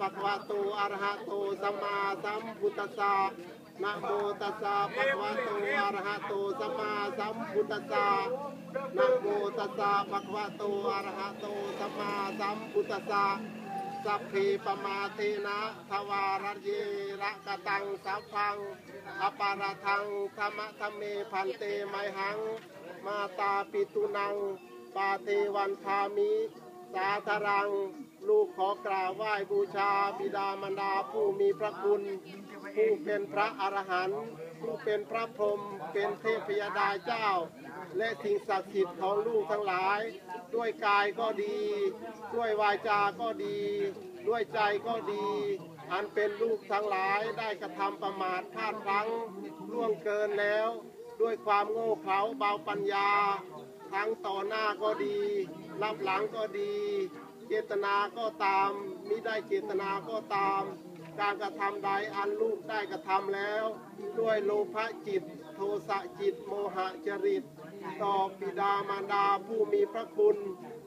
ภะคะวะโตอะระหะโตสัมมาสัมพุทธัสสะนะโมตัสสะภะคะวะโตอะระหะโตสัมมาสัมพุทธัสสะนะโมตัสสะภะคะวะโตอะระหะโตสัมมาสัมพุทธัสสะสัพเพปมาเทนะทวารเยระกตังสัพพังอปาราทังธรรมะธรรมเมพันเตไมหัง มาตาปิตุนัง ปาเทวันพามิ สาธารัง ลูกขอกราบไหว้บูชา บิดามารดาผู้มีพระคุณ ผู้เป็นพระอรหันต์ผู้เป็นพระพรหมเป็นเทพยดาเจ้า และสิ่งศักดิ์สิทธิ์ของลูกทั้งหลาย ด้วยกายก็ดี ด้วยวาจาก็ดี ด้วยใจก็ดี อันเป็นลูกทั้งหลายได้กระทำประมาทพลาดพลั้งล่วงเกินแล้ว ด้วยความโง่เขลาเบาปัญญา ทั้งต่อหน้าก็ดี รับหลังก็ดี เจตนาก็ตามมิได้เจตนาก็ตาม การกระทำใดอันลูกได้กระทำแล้ว ด้วยโลภะจิต โทสะจิตโมหะจริต ต่อปิดามารดาผู้มีพระคุณ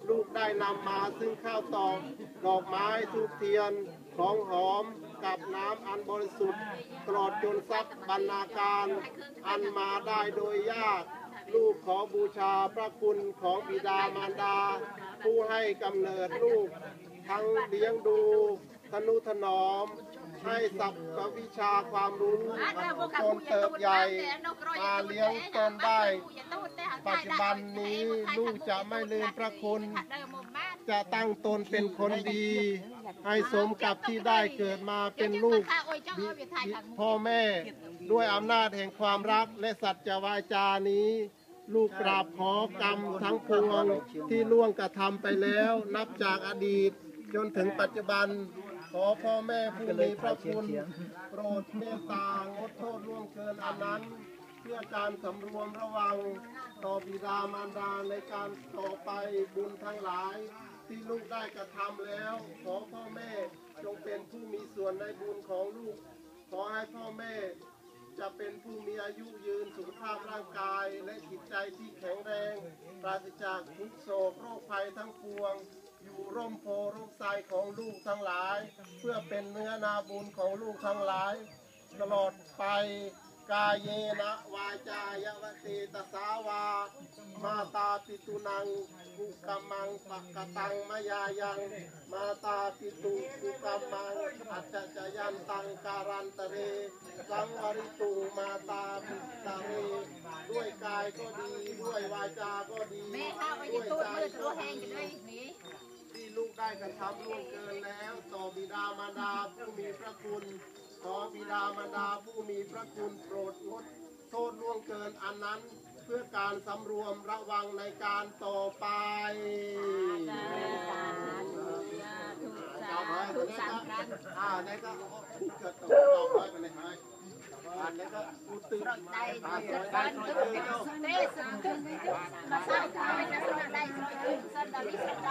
ลูกได้นำมาซึ่งข้าวตอกดอกไม้ทูบเทียนของหอมกับน้ำอันบริสุทธิ์ตลอดจนทรัพย์บรรณาการ อันมาได้โดยยาก ลูกขอบูชาพระคุณของบิดามารดา ผู้ให้กำเนิดลูก ทั้งเลี้ยงดูทนุถนอม ให้สัพพวิชาความรู้จนเติบใหญ่มาเลี้ยงตนได้ ปัจจุบันนี้ลูกจะไม่ลืมพระคุณ จะตั้งตนเป็นคนดี ให้สมกับที่ได้เกิดมาเป็นลูก พ่อแม่ด้วยอำนาจแห่งความรักและสัจวาจานี้ลูกกราบขอกรรมทั้งปวงที่ล่วงกระทำไปแล้ว นับจากอดีตจนถึงปัจจุบัน ขอพ่อแม่ผู้มีพระคุณโปรดเมตตางดโทษล่วงเกินอันนั้น เพื่อการสำรวมระวังต่อบิดามารดาในการต่อไปบุญทั้งหลาย ที่ลูกได้กระทำแล้ว ขอพ่อแม่จงเป็นผู้มีส่วนในบุญของลูก ขอให้พ่อแม่จะเป็นผู้มีอายุยืนสุขภาพร่างกาย และจิตใจที่แข็งแรง ปราศจากทุกโศกโรคภัยทั้งปวง อยู่ร่มโพร่มไทรของลูกทั้งหลาย เพื่อเป็นเนื้อนาบุญของลูกทั้งหลาย ตลอดไป กายเยนะวาจายวเตตสาวามาตาปิตุนังกุกมมังปะกะตังมายายัง มาตาปิตุกุกมมังอัจจจยันตังการันตะเร สังวริตุมาตาปิตาเรด้วยกายก็ดี ด้วยวาจาก็ดีแม่ข้าวไปด้ยัวยงตูดใจมือตัก็วแห้งอดียู่เลยนี่ที่ลูกได้กระทำล่วงเกินแล้ว ต่อบิดามารดาผู้มีพระคุณ ขอบิดามารดาผู้มีพระคุณโปรดลดโทษล่วงเกินอันนั้น เพื่อการสำรวมระวังในการต่อไปจับไว้ตรงนี้ก็อ่าในก็เกิดตกจับไว้ไปเลยฮะอันนี้ก็อุตริได้เกิดการเกิดเตะสุดขึ้นมาสร้างการในลักษณะใดสุดขึ้นสันดาลิสันดา